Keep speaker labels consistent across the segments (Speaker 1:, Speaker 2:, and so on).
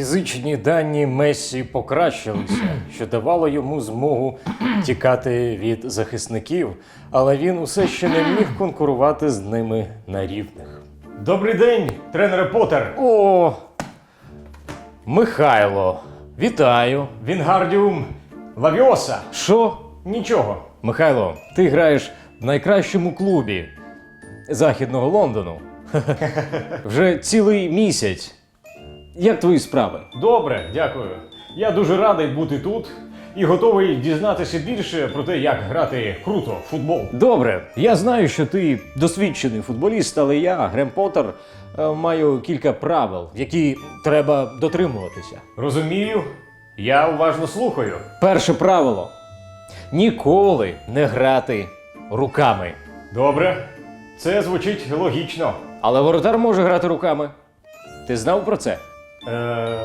Speaker 1: Фізичні дані Мессі покращилися, що давало йому змогу тікати від захисників, але він усе ще не міг конкурувати з ними на рівних. Добрий день, тренере Поттер! О, Михайло, вітаю. Вінгардіум Лавіоса. Що? Нічого. Михайло, ти граєш в найкращому клубі Західного Лондону. Вже цілий місяць. Як твої справи? Добре, дякую. Я дуже радий бути тут і готовий дізнатися більше про те, як грати круто в футбол. Добре, я знаю, що ти досвідчений футболіст, але я, Грем Поттер, е, маю кілька правил, які треба дотримуватися. Розумію, я уважно слухаю. Перше правило: ніколи не грати руками. Добре, це звучить логічно. Але воротар може грати руками. Ти знав про це? Е,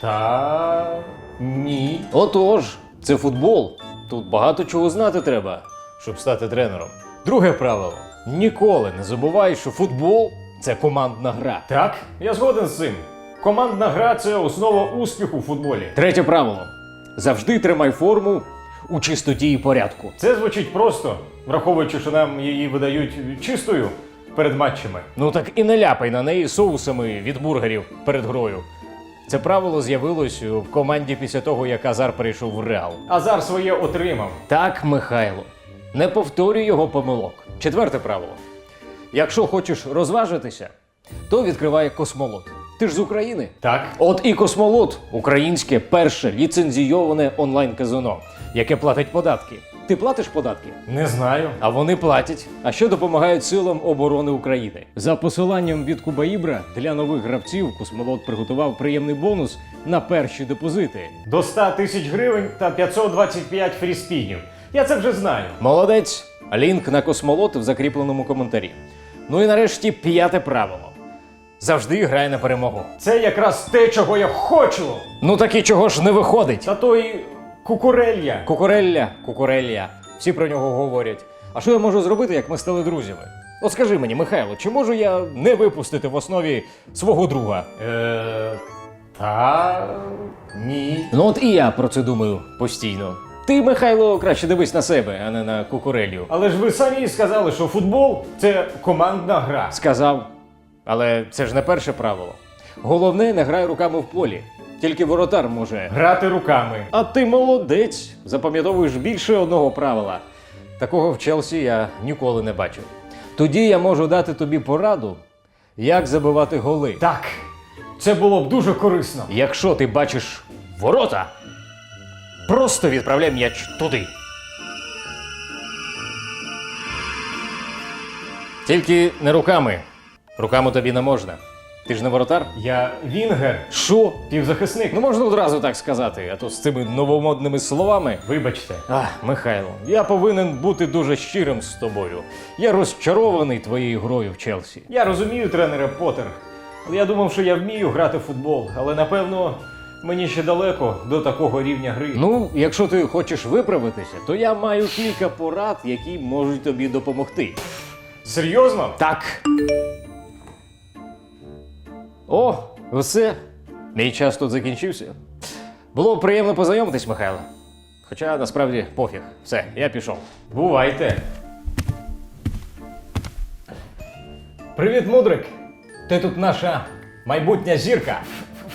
Speaker 1: та ні. Отож, це футбол. Тут багато чого знати треба, щоб стати тренером. Друге правило: ніколи не забувай, що футбол це командна гра. Так, я згоден з цим. Командна гра це основа успіху в футболі. Третє правило: завжди тримай форму у чистоті і порядку. Це звучить просто, враховуючи, що нам її видають чистою перед матчами. Ну так і не ляпай на неї соусами від бургерів перед грою. Це правило з'явилось в команді після того, як Азар перейшов в Реал. Азар своє отримав. Так, Михайло. Не повторюй його помилок. Четверте правило. Якщо хочеш розважитися, то відкривай космолот. Ти ж з України? Так. От і космолот українське перше ліцензійоване онлайн-казино, яке платить податки. Ти платиш податки? Не знаю. А вони платять. А що допомагають силам оборони України? За посиланням від Кубаїбра для нових гравців Космолот приготував приємний бонус на перші депозити. До 100 тисяч гривень та 525 фріспінів. Я це вже знаю. Молодець. Лінк на космолот в закріпленому коментарі. Ну і нарешті п'яте правило. Завжди грай на перемогу. Це якраз те, чого я хочу. Ну так і чого ж не виходить? Та то і кукурелля. Кукурелля, кукурелля. Всі про нього говорять. А що я можу зробити, як ми стали друзями? От скажи мені, Михайло, чи можу я не випустити в основі свого друга? Е, та ні. Ну от і я про це думаю постійно. Ти, Михайло, краще дивись на себе, а не на кукурелью. Але ж ви самі сказали, що футбол це командна гра. Сказав. Але це ж не перше правило. Головне, не грай руками в полі. Тільки воротар може грати руками. А ти молодець. Запам'ятовуєш більше одного правила. Такого в Челсі я ніколи не бачив. Тоді я можу дати тобі пораду, як забивати голи. Так, це було б дуже корисно. Якщо ти бачиш ворота, просто відправляй м'яч туди. Тільки не руками. Руками тобі не можна. Ти ж не воротар? Я Вінгер. Що? Півзахисник. Ну можна одразу так сказати, а то з цими новомодними словами. Вибачте. Ах, Михайло, я повинен бути дуже щирим з тобою. Я розчарований твоєю грою в Челсі. Я розумію, тренере Поттер. Я думав, що я вмію грати в футбол, але напевно. Мені ще далеко до такого рівня гри. Ну, якщо ти хочеш виправитися, то я маю кілька порад, які можуть тобі допомогти. Серйозно? Так. О, все. Мій час тут закінчився. Було приємно познайомитись, Михайло. Хоча насправді пофіг. Все, я пішов. Бувайте. Привіт, мудрик. Ти тут наша майбутня зірка.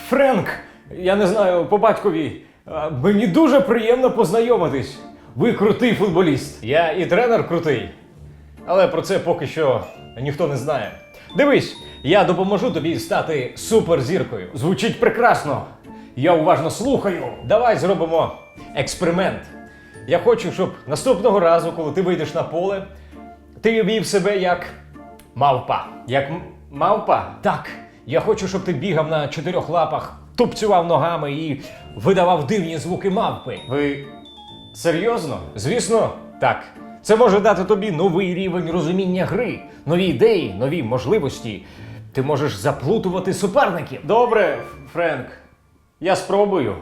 Speaker 1: Френк. Я не знаю, по батькові. Мені дуже приємно познайомитись. Ви крутий футболіст. Я і тренер крутий. Але про це поки що ніхто не знає. Дивись, я допоможу тобі стати суперзіркою. Звучить прекрасно. Я уважно слухаю. Давай зробимо експеримент. Я хочу, щоб наступного разу, коли ти вийдеш на поле, ти вів себе як мавпа. Як мавпа? Так. Я хочу, щоб ти бігав на чотирьох лапах, тупцював ногами і видавав дивні звуки мавпи. Ви Серйозно? Звісно, так. Це може дати тобі новий рівень розуміння гри, нові ідеї, нові можливості. Ти можеш заплутувати суперників. Добре, Френк. Я спробую.